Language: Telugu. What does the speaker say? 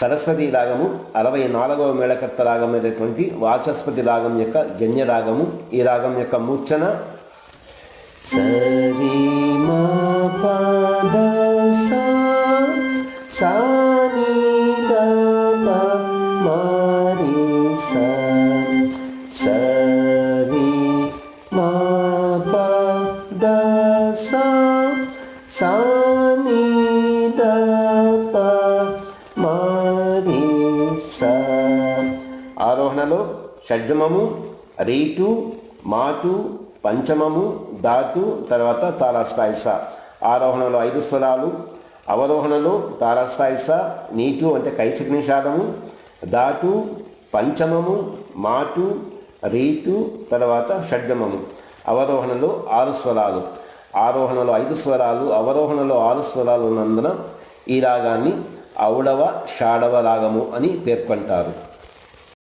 సరస్వతి రాగము అరవై నాలుగవ మేళకర్త రాగం అయినటువంటి వాచస్పతి రాగం యొక్క జన్య రాగము ఈ రాగం యొక్క మూర్ఛన. సరి మా పద సా సా ని సా ఆరోహణలో షడ్జమము రీటు మాటు పంచమము ధాటు తర్వాత తారాస్థాయి స. ఆరోహణలో ఐదు స్వరాలు అవరోహణలో తారాస్థాయి స నీటు అంటే కైసిక నిషాదము దాటు పంచమము మాటు రీటు తర్వాత షడ్జమము. అవరోహణలో ఆరు స్వరాలు. ఆరోహణలో ఐదు స్వరాలు అవరోహణలో ఆరు స్వరాలు ఉన్నందున ఈ రాగాన్ని ఔడవ షాడవ రాగము అని పేర్కొంటారు.